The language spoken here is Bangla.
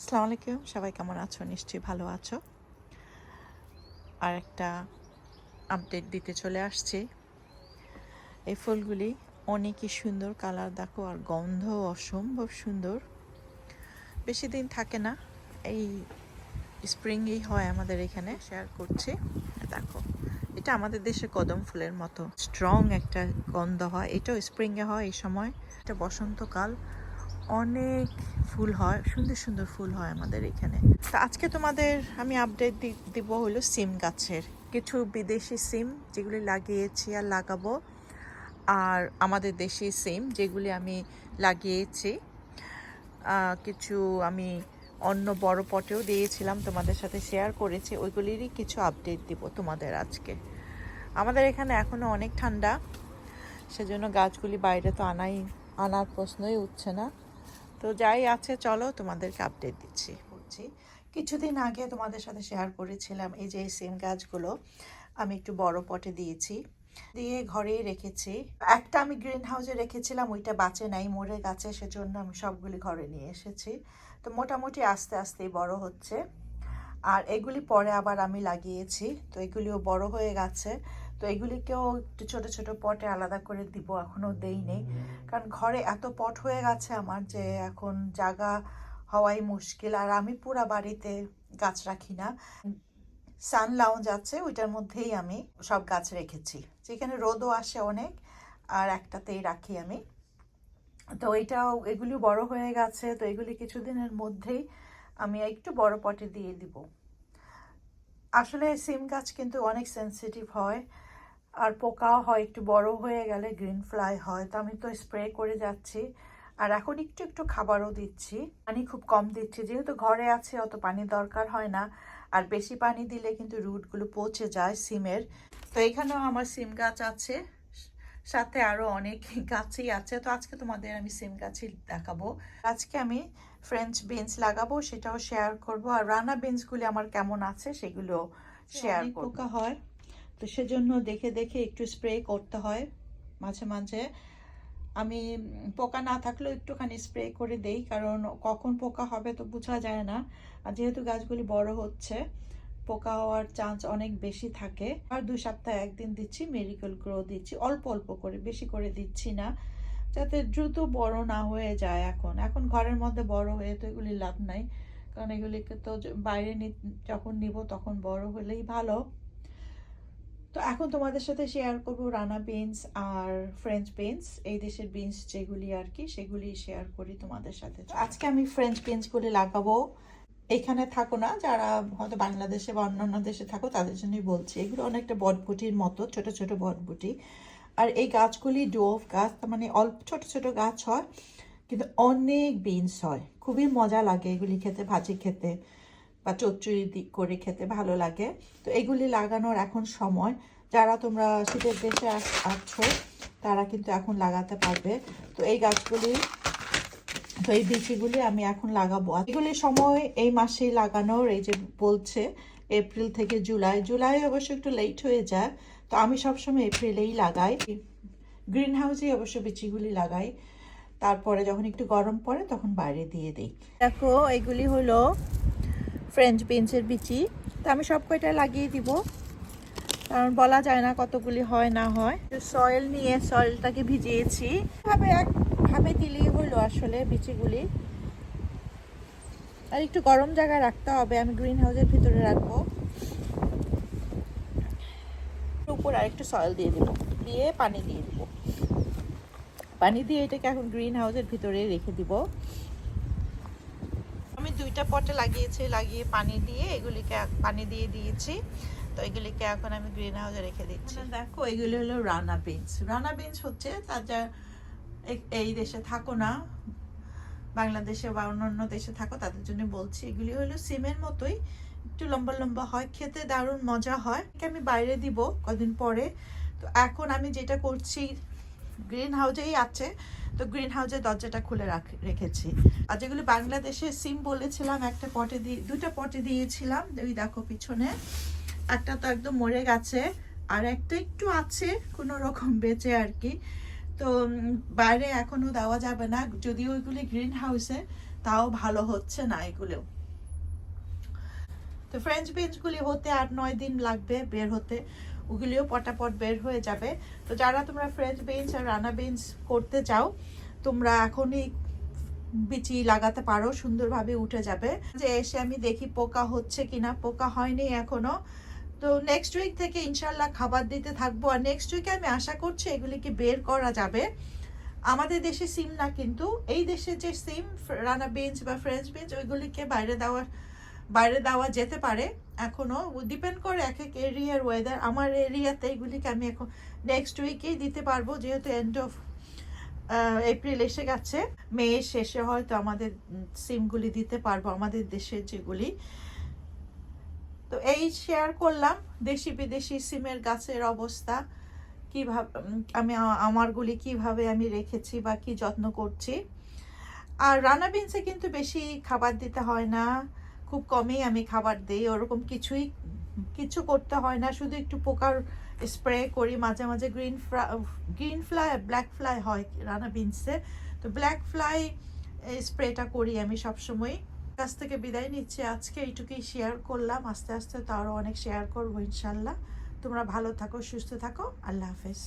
আসসালামু আলাইকুম। সবাই কেমন আছো? নিশ্চয়ই ভালো আছো। আর একটা আপডেট দিতে চলে আসছি। এই ফুলগুলি অনেকই সুন্দর কালার দেখো, আর গন্ধ অসম্ভব সুন্দর। বেশি দিন থাকে না, এই স্প্রিংই হয় আমাদের এখানে শেয়ার করছি। দেখো, এটা আমাদের দেশে কদম ফুলের মতো স্ট্রং একটা গন্ধ হয়। এটাও স্প্রিংয়ে হয় এই সময়। এটা বসন্তকাল অনেক ফুল হয়, সুন্দর সুন্দর ফুল হয় আমাদের এখানে। তো আজকে তোমাদের আমি আপডেট দিব হলো সিম গাছের। কিছু বিদেশি সিম যেগুলি লাগিয়েছি আর লাগাবো, আর আমাদের দেশি সিম যেগুলি আমি লাগিয়েছি কিছু আমি অন্য বড় পটেও দিয়েছিলাম, তোমাদের সাথে শেয়ার করেছি, ওইগুলিরই কিছু আপডেট দিব তোমাদের আজকে। আমাদের এখানে এখনও অনেক ঠান্ডা, সেজন্য গাছগুলি বাইরে তো আনাই, আনার প্রশ্নই উঠছে না। তো যাই আছে, চলো তোমাদেরকে আপডেট দিচ্ছি, বলছি। কিছুদিন আগে তোমাদের সাথে শেয়ার করেছিলাম এই যে সেম গাছগুলো আমি একটু বড় পটে দিয়েছি, দিয়ে ঘরেই রেখেছি। একটা আমি গ্রিন হাউসে রেখেছিলাম, ওইটা বাঁচে নাই, মরে গেছে, সেজন্য আমি সবগুলি ঘরে নিয়ে এসেছি। তো মোটামুটি আস্তে আস্তেই বড় হচ্ছে। আর এগুলি পরে আবার আমি লাগিয়েছি, তো এগুলিও বড় হয়ে গেছে। তো এগুলিকেও একটু ছোট ছোট পটে আলাদা করে দিব, এখনও দেই নেই কারণ ঘরে এত পট হয়ে গেছে আমার যে এখন জায়গা হওয়াই মুশকিল। আর আমি পুরা বাড়িতে গাছ রাখি না। সান লাউঞ্জ আছে, ওইটার মধ্যেই আমি সব গাছ রেখেছি। যেখানে রোদও আসে অনেক, আর একটাতেই রাখি আমি। তো এইটাও এগুলি বড় হয়ে গেছে, তো এগুলি কিছুদিনের মধ্যেই আমি একটু বড় পটে দিয়ে দিব। আসলে সিম গাছ কিন্তু অনেক সেনসিটিভ হয়। আর পোকাও হয় একটু বড় হয়ে গেলে গ্রিন ফ্লাই হয়। তো আমি তো স্প্রে করে যাচ্ছি। আর এখন একটু একটু খাবারও দিচ্ছি। পানি খুব কম দিচ্ছি। যেহেতু ঘরে আছে অত পানি দরকার হয় না। আর বেশি পানি দিলে কিন্তু রুটগুলো পচে যায় সিমের। তো এখানেও আমার সিম গাছ আছে। সাথে আরও অনেক গাছই আছে। তো আজকে তোমাদের আমি সিম গাছই দেখাবো। আজকে আমি ফ্রেঞ্চ বিনস লাগাবো সেটাও শেয়ার করব। আর রানা বিনসগুলি আমার কেমন আছে সেগুলো শেয়ার পোকা হয়। তো সেজন্য দেখে দেখে একটু স্প্রে করতে হয়, মাঝে মাঝে। আমি পোকা না থাকলেও একটুখানি স্প্রে করে দেই, কারণ কখন পোকা হবে তো বোঝা যায় না। আর যেহেতু গাছগুলি বড় হচ্ছে, পোকা হওয়ার চান্স অনেক বেশি থাকে। আর দুই সপ্তাহে একদিন দিচ্ছি মেডিকেল গ্রো দিচ্ছি, অল্প অল্প করে, বেশি করে দিচ্ছি না। যাতে দ্রুত বড় না হয়ে যায় এখন। এখন ঘরের মধ্যে বড় হয়ে তো এগুলি লাভ নাই, কারণ এগুলিকে তো বাইরে যখন নিব তখন বড় হলেই ভালো। তো এখন তোমাদের সাথে শেয়ার করব রানা বিনস আর ফ্রেঞ্চ বিনস এই দেশের বিনস যেগুলি আর কি সেগুলি শেয়ার করি তোমাদের সাথে। আজকে আমি ফ্রেঞ্চ বিনসগুলি লাগাবো। এখানে থাকো না, যারা হয়তো বাংলাদেশে বা অন্যান্য দেশে থাকো, তাদের জন্যই বলছি। এগুলো অনেকটা বটবুটির মতো, ছোট ছোট বটবুটি। আর এই গাছগুলি ডোভ গাছ মানে অল্প, ছোট ছোট গাছ হয়, কিন্তু অনেক বিনস হয়। খুবই মজা লাগে এগুলি খেতে, ভাজি খেতে। বা চচ্চড়ি করে খেতে ভালো লাগে। তো এগুলি লাগানোর এখন সময়। যারা তোমরা শীতের দেশে আছো, তারা কিন্তু এখন লাগাতে পারবে। তো এই গাছগুলি, তো এই বিচিগুলি আমি এখন লাগাবো। এগুলি সময় এই মাসেই লাগানোর, এই যে বলছে, এপ্রিল থেকে জুলাই। জুলাই অবশ্য একটু লেট হয়ে যায়। তো আমি সবসময় এপ্রিলেই লাগাই। গ্রিন হাউসেই অবশ্য বিচিগুলি লাগাই। তারপরে যখন একটু গরম পড়ে, তখন বাইরে দিয়ে দিই। দেখো, এগুলি হলো ফ্রেঞ্চ বিনসের বিচি। তো আমি সব কয়টা লাগিয়ে দিব? কারণ বলা যায় না কতগুলি হয়, না হয়। সয়েল নিয়ে সয়েলটাকে ভিজিয়েছি। ভাবে একভাবে দিলেই হলো আসলে বিচিগুলি। আর একটু গরম জায়গায় রাখতে হবে, আমি গ্রিন হাউসের ভিতরে রাখব। উপর আর একটু সয়েল দিয়ে দিব, দিয়ে পানি দিয়ে দিব। পানি দিয়ে এটাকে এখন গ্রিন হাউসের ভিতরে রেখে দিব। আমি দুইটা পটে লাগিয়েছি, লাগিয়ে পানি দিয়ে এগুলিকে পানি দিয়ে দিয়েছি। তো এগুলিকে এখন আমি গ্রিন হাউসে রেখে দিচ্ছি। দেখো, এগুলি হলো রানা বিনস রানা বিনস হচ্ছে তার এই দেশে থাকো না, বাংলাদেশে বা অন্যান্য দেশে থাকো, তাদের জন্য বলছি। এগুলি হলো সিমের মতোই, একটু লম্বা লম্বা হয়, খেতে দারুণ মজা হয়। আমি বাইরে দিব কদিন পরে। তো এখন আমি যেটা করছি গ্রিন হাউসেই আছে। তো গ্রিন হাউসের দরজাটা খুলে রাখ- রেখেছি। আর যেগুলো বাংলাদেশে সিম বলেছিলাম, একটা পটে দিয়ে দুটো পটে দিয়েছিলাম। ওই দেখো পিছনে। একটা তো একদম মরে গেছে। আর একটা একটু আছে, কোনো রকম বেঁচে আর কি। তো বাইরে এখনও দেওয়া যাবে না। যদিও ওইগুলি গ্রিন হাউসে তাও ভালো হচ্ছে না এগুলো। তো ফ্রেঞ্চ বিনসগুলি হতে আট নয় দিন লাগবে বের হতে। ওগুলিও পটাপট বের হয়ে যাবে। তো যারা তোমরা ফ্রেঞ্চ বিনস আর রানা বিনস করতে চাও, তোমরা এখনই বিচি লাগাতে পারো, সুন্দরভাবে উঠে যাবে। যে এসে আমি দেখি পোকা হচ্ছে কিনা, পোকা হয়নি এখনও। তো নেক্সট উইক থেকে ইনশাল্লাহ খাবার দিতে থাকব। আর নেক্সট উইকে আমি আশা করছি এগুলিকে বের করা যাবে। আমাদের দেশে সিম না কিন্তু, এই দেশে যে সিম রানা বিনস বা ফ্রেঞ্চ বিনস ওইগুলিকে বাইরে দেওয়া বাইরে দেওয়া যেতে পারে। এখনও ডিপেন্ড করে এক এক এরিয়ার ওয়েদার আমার এরিয়াতে এইগুলিকে আমি এখন নেক্সট উইকেই দিতে পারব, যেহেতু এন্ড অফ এপ্রিল এসে গেছে। মে শেষে হয়তো আমাদের সিমগুলি দিতে পারব, আমাদের দেশের যেগুলি। তো এই শেয়ার করলাম, দেশি বিদেশি সিমের গাছের অবস্থা, কীভাবে, আমি, আমারগুলি কীভাবে আমি রেখেছি বা কি যত্ন করছি। আর রানা বিনসে কিন্তু বেশি খাবার দিতে হয় না। খুব কমই আমি খাবার দিই, ওরকম কিছুই, কিছু করতে হয় না। শুধু একটু পোকার স্প্রে করি, মাঝে মাঝে green fly green fly, black fly হয় রানা বিনসে। তো ব্ল্যাক ফ্লাই স্প্রেটা করি আমি সবসময় কাছ থেকে বিদায় নিচ্ছি আজকে, এইটুকুই শেয়ার করলাম। আস্তে আস্তে তো আরও অনেক শেয়ার করব ইনশাল্লাহ। তোমরা ভালো থাকো, সুস্থ থাকো। আল্লাহ হাফেজ।